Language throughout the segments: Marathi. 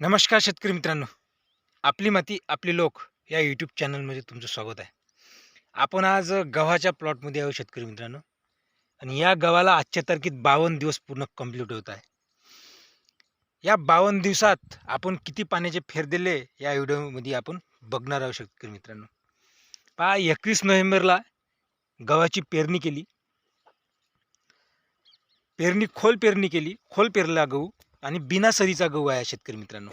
नमस्कार शेतकरी मित्रांनो. आपली माती आपले लोक या यूट्यूब चॅनलमध्ये तुमचं स्वागत आहे. आपण आज गव्हाच्या प्लॉटमध्ये आहोत शेतकरी मित्रांनो. आणि या गव्हाला आजच्या तारखेत बावन्न दिवस पूर्ण कंप्लीट होत आहे. या बावन्न दिवसात आपण किती पाण्याचे फेर दिले या व्हिडिओमध्ये आपण बघणार आहोत शेतकरी मित्रांनो. पहा एकवीस नोव्हेंबरला गव्हाची पेरणी केली. पेरणी खोल पेरणी केली. खोल पेरला गहू. आणि बिना सरीचा गहू आहे शेतकरी मित्रांनो.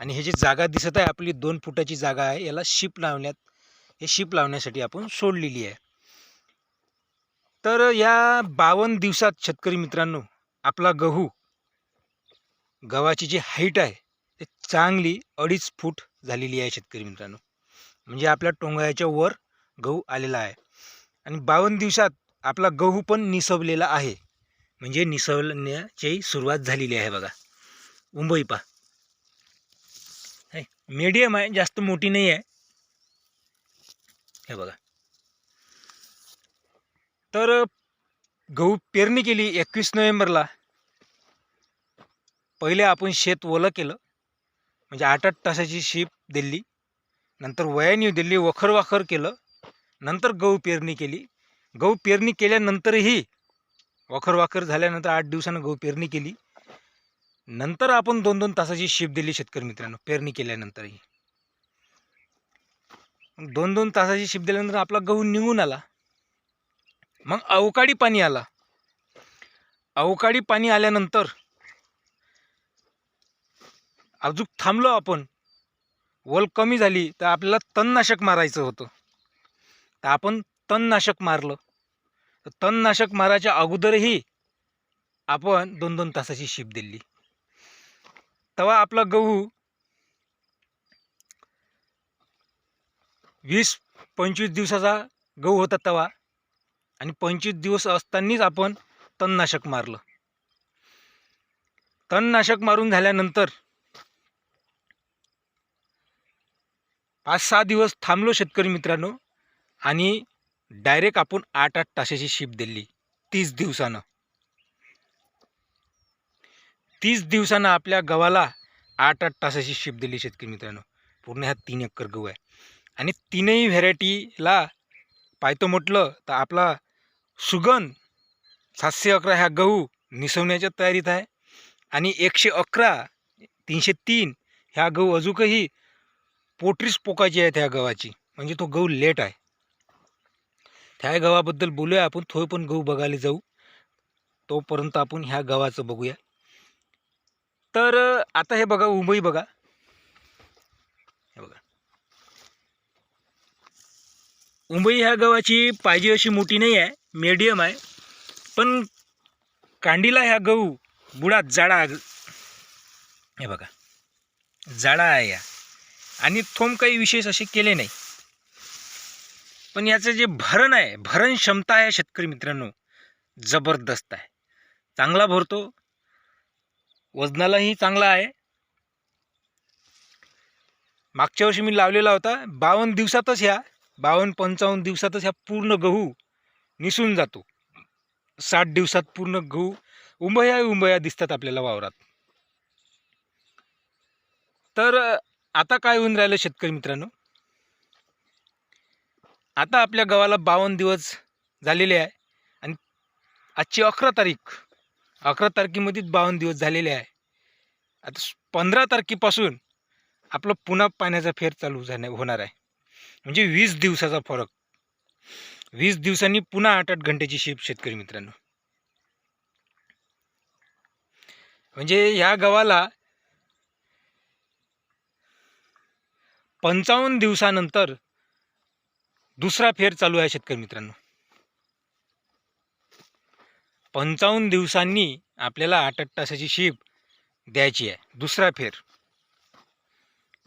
आणि हे जी जागा दिसत आहे आपली दोन फुटाची जागा आहे याला शिप लावण्यात हे शिप लावण्यासाठी आपण सोडलेली आहे. तर या बावन्न दिवसात शेतकरी मित्रांनो आपला गहू गव्हाची जी हाईट आहे ते चांगली अडीच फूट झालेली आहे शेतकरी मित्रांनो. म्हणजे आपल्या टोंगळ्याच्या वर गहू आलेला आहे. आणि बावन्न दिवसात आपला गहू पण निसवलेला आहे. म्हणजे निसवण्याची सुरुवात झालेली आहे बघा. उंबई पा मीडियम आहे जास्त मोठी नाही आहे. हे बघा. तर गहू पेरणी केली एकवीस नोव्हेंबरला. पहिले आपण शेत ओलं केलं. म्हणजे आठ आठ तासाची शीप दिली. नंतर वयानी दिली वखर वाखर केलं. नंतर गहू पेरणी केली. गहू पेरणी केल्यानंतरही वाखर वाखर झाल्यानंतर आठ दिवसानं गहू पेरणी केली. नंतर आपण दोन दोन तासाची शिप दिली शेतकरी मित्रांनो पेरणी केल्यानंतरही. दोन दोन तासाची शिप दिल्यानंतर आपला गहू निघून आला. मग अवकाळी पाणी आला. अवकाळी पाणी आल्यानंतर अजून थांबलो आपण. वल कमी झाली तर आपल्याला तणनाशक मारायचं होतं. तर आपण तणनाशक मारलं. तर तणनाशक मारायच्या अगोदरही आपण दोन दोन तासाची शिप दिली. तेव्हा आपला गहू वीस पंचवीस दिवसाचा गहू होता तेव्हा आणि पंचवीस दिवस असतानाच आपण तणनाशक मारलं. तणनाशक मारून झाल्यानंतर पाच सहा दिवस थांबलो शेतकरी मित्रांनो आणि डायरेक्ट आपण आठ आठ तासाची शिप दिली. तीस दिवसानं. तीस दिवसानं आपल्या गव्हाला आठ आठ तासाची शिप दिली शेतकरी मित्रांनो. पूर्ण ह्या तीन एकर गहू आहे. आणि तीनही व्हेरायटीला पाहतो म्हटलं तर आपला सुगंध सातशे अकरा ह्या गहू निसवण्याच्या तयारीत आहे. आणि एकशे अकरा तीनशे तीन ह्या गहू अजूनही पोटरीच पोकाची आहेत ह्या गव्हाची. म्हणजे तो गहू लेट आहे. त्या गव्हाबद्दल बोलूया. आपण थोडं पण गहू बघायला जाऊ. तोपर्यंत आपण ह्या गव्हाचं बघूया. तर आता हे बघा मुंबई बघा. हे बघा. मुंबई ह्या गव्हाची पाहिजे अशी मोठी नाही आहे. मीडियम आहे. पण कांडीला ह्या गहू बुडात जाडा हे बघा. जाडा आहे या. आणि थोम काही विशेष असे केले नाही. पण याचं जे भरण आहे भरण क्षमता आहे शेतकरी मित्रांनो जबरदस्त आहे. चांगला भरतो. वजनालाही चांगला आहे. मागच्या वर्षी मी लावलेला होता बावन्न दिवसातच ह्या बावन्न पंचावन्न दिवसातच ह्या पूर्ण गहू निसून जातो. साठ दिवसात पूर्ण गहू उंबया उंबया दिसतात आपल्याला वावरात. तर आता काय होऊन राहिलं शेतकरी मित्रांनो? आता आपल्या गावाला बावन्न दिवस झालेले आहे आणि आजची अकरा तारीख अकरा तारखेमध्येच बावन्न दिवस झालेले आहे. आता पंधरा तारखेपासून आपलं पुन्हा पाण्याचा फेर चालू झाणे होणार आहे. म्हणजे वीस दिवसाचा फरक. वीस दिवसांनी पुन्हा आठ आठ घंट्याची शिप शेतकरी मित्रांनो. म्हणजे ह्या गावाला पंचावन्न दिवसानंतर दुसरा फेर चालू आहे शेतकरी मित्रांनो. पंचावन्न दिवसांनी आपल्याला आठ आठ तासाची शिप द्यायची आहे. दुसरा फेर.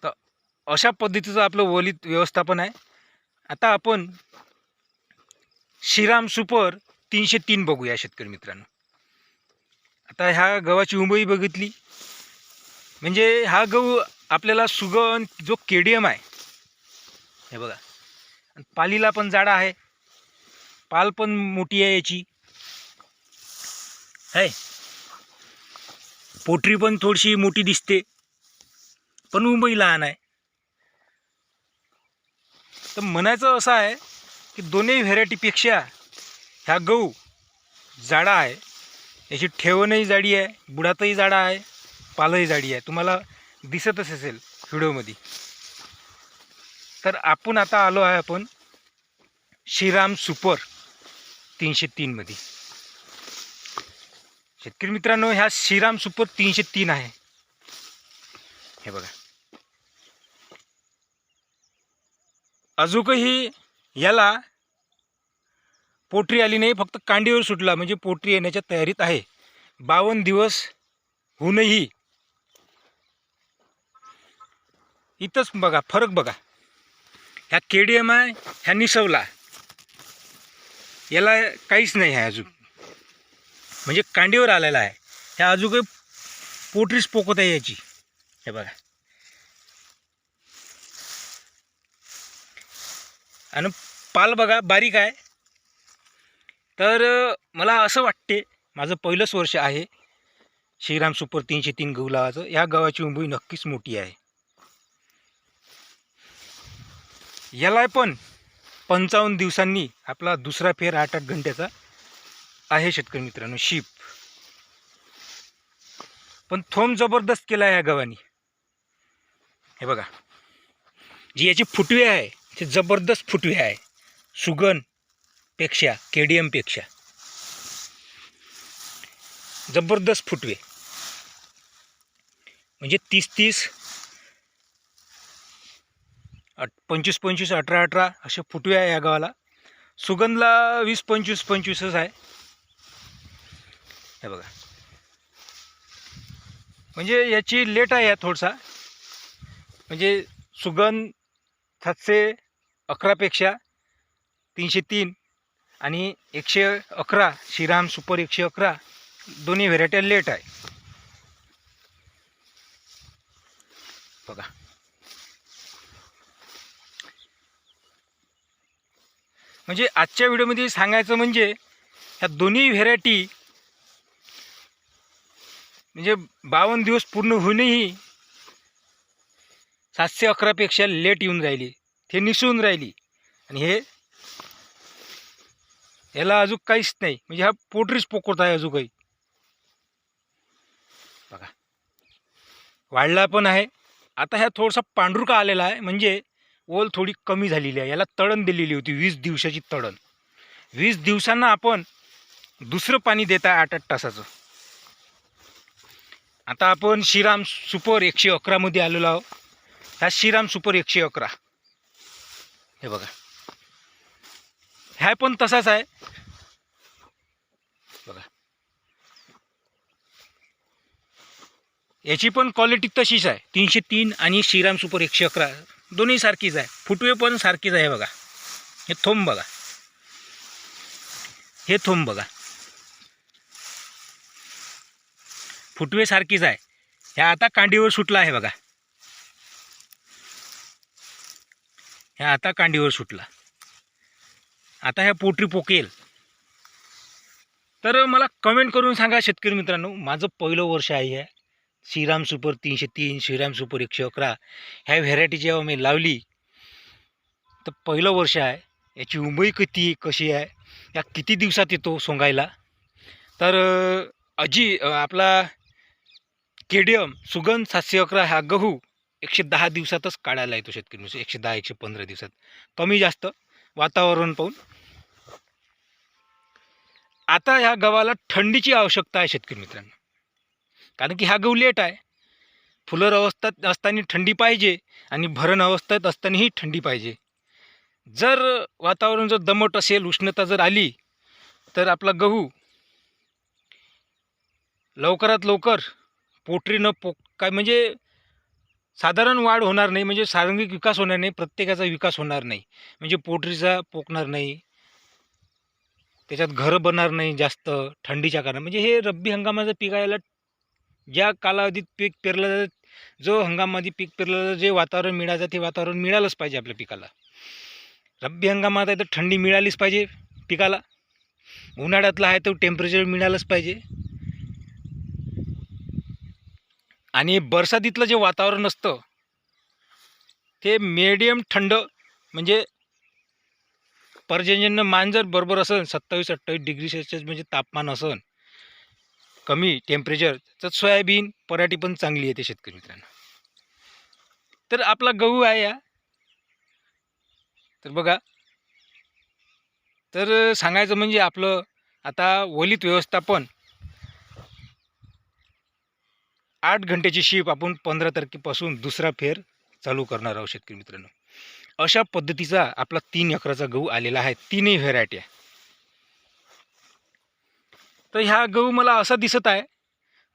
तर अशा पद्धतीचं आपलं वलित व्यवस्थापन आहे. आता आपण श्रीराम सुपर तीनशे तीन बघूया शेतकरी मित्रांनो. आता ह्या गव्हाची उंबई बघितली. म्हणजे हा गहू आपल्याला सुगंध जो केडीएम आहे. हे बघा. पालीला पण जाडा आहे. पाल पण मोठी आहे याची. है? पोटरी पण थोडीशी मोठी दिसते. पण मुंबई लहान आहे. तर म्हणायचं असं आहे की दोन्ही व्हेरायटीपेक्षा ह्या गहू जाडा आहे. याची ठेवणही जाडी आहे बुडातही जाडा आहे पालही जाडी आहे. तुम्हाला दिसतच असेल व्हिडिओमध्ये. तर आपण आता आलो आहे आपण श्रीराम सुपर तीनशे तीनमध्ये शेतकरी मित्रांनो ह्या श्रीराम सुपर तीनशे तीन आहे. हे बघा. अजूनही याला पोटरी आली नाही फक्त कांडीवर सुटला म्हणजे पोटरी येण्याच्या तयारीत आहे. बावन्न दिवस होऊनही इथंच बघा फरक बघा. ह्या के डी एम आहे ह्या निसवला. याला काहीच नाही आहे अजून. म्हणजे कांडीवर आलेला आहे. ह्या अजून काही पोटरीच पोकत आहे याची. हे बघा. आणि पाल बघा बारीक आहे. तर मला असं वाटते माझं पहिलंच वर्ष आहे. श्रीराम सुपर तीनशे तीन गहू लावायचं. या गव्हाची उंबई नक्कीच मोठी आहे. याला पण पंचावन्न दिवसांनी आपला दुसरा फेर आठ आठ घंट्याचा आहे शेतकरी मित्रांनो शीप. पण थोम जबरदस्त केला आहे या गव्हानी. हे बघा जी याची फुटवे आहे ते जबरदस्त फुटवे आहे. सुगनपेक्षा के डी एमपेक्षा जबरदस्त फुटवे. म्हणजे तीस तीस पंचवीस पंचवीस अठरा अठरा असे फुटवे आहे या गावाला. सुगंधला वीस पंचवीस पंचवीसच आहे. हे बघा. म्हणजे याची लेट आहे या थोडसा. म्हणजे सुगंध सातशे अकरापेक्षा तीनशे तीन आणि एकशे अकरा श्रीराम सुपर एकशे अकरा दोन्ही व्हेरायट्या लेट आहे. बघा. म्हणजे आजच्या व्हिडिओमध्ये सांगायचं म्हणजे ह्या दोन्ही व्हेरायटी म्हणजे बावन्न दिवस पूर्ण होऊनही सातशे अकरापेक्षा लेट येऊन राहिली. ते निसळून राहिली. आणि हे याला अजून काहीच नाही. म्हणजे हा पोटरीच पोकत आहे अजून काही बघा. वाढला पण आहे. आता ह्या थोडासा पांढरुका आलेला आहे. म्हणजे ओल थोडी कमी झालेली आहे. याला तळण दिलेली होती वीस दिवसाची तळण. वीस दिवसांना आपण दुसरं पाणी देत आहे आठ आठ तासाचं. आता आपण श्रीराम सुपर एकशे अकरामध्ये आलेलो आहोत. ह्या श्रीराम सुपर एकशे अकरा. हे बघा. ह्या पण तसाच आहे. बघा. याची पण क्वालिटी तशीच आहे. तीनशे तीन आणि श्रीराम सुपर एकशे अकरा. दोन्ही सारखीच आहे. फुटवे पण सारखीच आहे बघा. हे थोंब बघा. हे थोंब बघा. फुटवे सारखीच आहे. ह्या आता कांडीवर सुटला आहे बघा. ह्या आता कांडीवर सुटला. आता ह्या पोटरी पोकेल. तर मला कमेंट करून सांगा शेतकरी मित्रांनो माझं पहिलं वर्ष आहे हे. श्रीराम सुपर तीनशे तीन श्रीराम सुपर एकशे अकरा ह्या व्हेरायटी जेव्हा मी लावली तर पहिलं वर्ष आहे याची उंबई किती कशी आहे या किती दिवसात येतो सोंगायला? तर अजी अजी के आपला केडियम सुगंध सातशे अकरा हा गहू एकशे दहा दिवसातच काढायला येतो शेतकरी म्हणजे एकशे दहा एकशे पंधरा दिवसात. कमी जास्त वातावरण पाहून. आता ह्या गव्हाला थंडीची आवश्यकता आहे शेतकरी मित्रांनो. कारण की हा गहू लेट आहे. फुलर अवस्थेत असताना थंडी पाहिजे आणि भरण अवस्थेत असतानाही थंडी पाहिजे. जर वातावरण जर दमट असेल उष्णता जर आली तर आपला गहू लवकरात लवकर पोटरीनं पोक काय म्हणजे साधारण वाढ होणार नाही म्हणजे सारंगिक विकास होणार नाही प्रत्येकाचा विकास होणार नाही. म्हणजे पोटरीचा पोकणार नाही. त्याच्यात घरं बनणार नाही जास्त थंडीच्या कारण म्हणजे हे रब्बी हंगामाचं पिकायला ज्या कालावधीत पीक पेरलं जातं जो हंगामामध्ये पीक पेरलं जातं जे वातावरण मिळायचं ते वातावरण मिळालंच पाहिजे आपल्या पिकाला. रब्बी हंगामात आहे तर थंडी मिळालीच पाहिजे पिकाला. उन्हाळ्यातला आहे तर टेम्परेचर मिळालंच पाहिजे. आणि बरसातीतलं जे वातावरण असतं ते मेडियम थंड म्हणजे पर्जन्यनं मान जर बरोबर असेल सत्तावीस अठ्ठावीस डिग्री सेल्सिअस म्हणजे तापमान असेल कमी टेम्परेचर तर सोयाबीन पराठी पण चांगली येते शेतकरी मित्रांनो. तर आपला गहू आहे या तर बघा. तर सांगायचं म्हणजे आपलं आता वलित व्यवस्थापन. आठ घंट्याची शिप आपण पंधरा तारखेपासून दुसरा फेर चालू करणार आहोत शेतकरी मित्रांनो. अशा पद्धतीचा आपला तीन एकराचा गहू आलेला आहे. तीनही व्हेरायट्या तर ह्या गहू मला असा दिसत आहे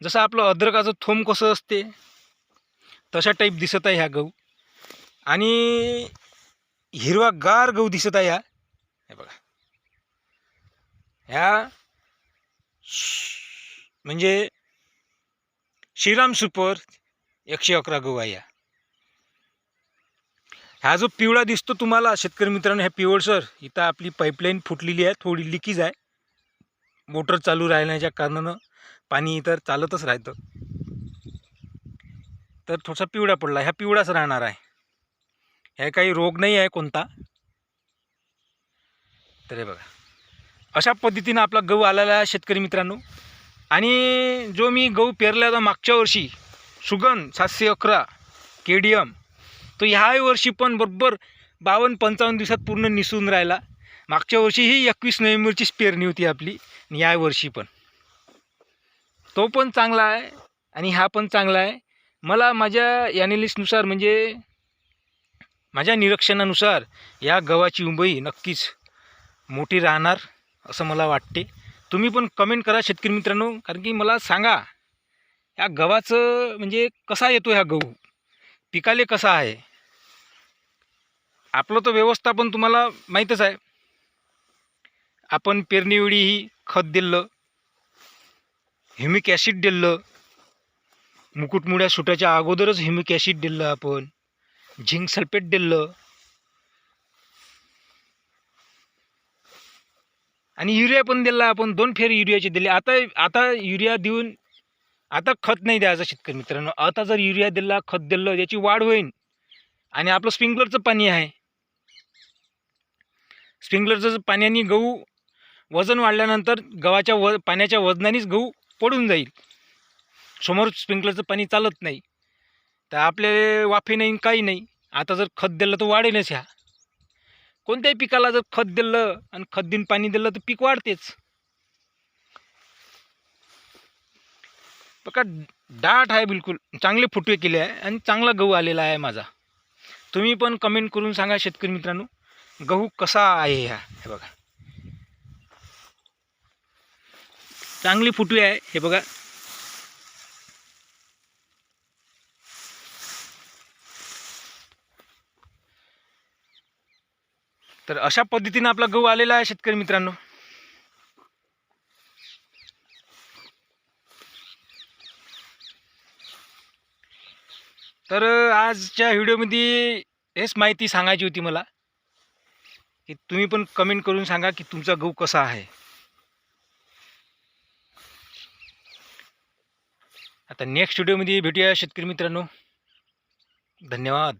जसं आपलं अद्रकाचं थोंब कसं असते तशा टाईप दिसत आहे ह्या गहू. आणि हिरवागार गहू दिसत आहे ह्या. हे बघा. ह्या श- म्हणजे श्रीराम सुपर एकशे अकरा गहू आहे ह्या. हा जो पिवळा दिसतो तुम्हाला शेतकरी मित्रांनो ह्या पिवळसर इथं आपली पाईपलाईन फुटलेली आहे थोडी लिकीज आहे. मोटर चालू राहण्याच्या कारणानं पाणी इतर चालतच राहतं. तर थोडासा पिवळा पडला. ह्या पिवळाच राहणार आहे. ह्या काही रोग नाही आहे कोणता. तर हे बघा. अशा पद्धतीनं आपला गहू आलेला आहे शेतकरी मित्रांनो. आणि जो मी गहू पेरला होता मागच्या वर्षी सुगन सातशे अकरा के डी एम तो ह्या वर्षी पण बरोबर बावन्न पंचावन्न दिवसात पूर्ण निसून राहिला. मागच्या वर्षी ही एकवीस नोव्हेंबरचीच पेरणी होती आपली आणि यावर्षी पण. तो पण चांगला आहे आणि हा पण चांगला आहे. मला माझ्या ॲनालिस्टनुसार म्हणजे माझ्या निरीक्षणानुसार या गव्हाची उंबई नक्कीच मोठी राहणार असं मला वाटते. तुम्ही पण कमेंट करा शेतकरी मित्रांनो कारण की मला सांगा या गव्हाचं म्हणजे कसा येतो ह्या गहू? पिकाले कसा आहे? आपलं तर व्यवस्थापन तुम्हाला माहीतच आहे. आपण पेरणीवेळी ही खत दिलं ह्युमिक ॲसिड दिलं मुकुटमुड्या सुटायच्या अगोदरच ह्युमिक ॲसिड दिलं आपण झिंक सल्फेट दिलं. आणि युरिया पण दिला आपण दोन फेर युरियाचे दिले. आता आता युरिया देऊन आता खत नाही द्यायचं शेतकरी मित्रांनो. आता जर युरिया दिला खत दिलं याची वाढ होईल आणि आपलं स्प्रिंकलरचं पाणी आहे. स्प्रिंकलरचं पाण्याने गहू वजन वाढल्यानंतर गव्हाच्या व पाण्याच्या वजनानेच गहू पडून जाईल. समोर स्प्रिंकलरचं पाणी चालत नाही. तर आपले वाफे नाही काही नाही. आता जर खत दिलं तर वाढेलच ह्या. कोणत्याही पिकाला जर खत दिलं आणि खत देऊन पाणी दिलं तर पीक वाढतेच. बघा डाट आहे बिलकुल. चांगले फुटवे केले आहे आणि चांगला गहू आलेला आहे माझा. तुम्ही पण कमेंट करून सांगा शेतकरी मित्रांनो गहू कसा आहे ह्या? हे बघा. चांगली फुटवी आहे. हे बघा. तर अशा पद्धतीनं आपला गहू आलेला आहे शेतकरी मित्रांनो. तर आजच्या व्हिडिओमध्ये हेच माहिती सांगायची होती मला. की तुम्ही पण कमेंट करून सांगा की तुमचा गहू कसा आहे. आता नेक्स्ट व्हिडिओमध्ये भेटूया शेतकरी मित्रांनो. धन्यवाद.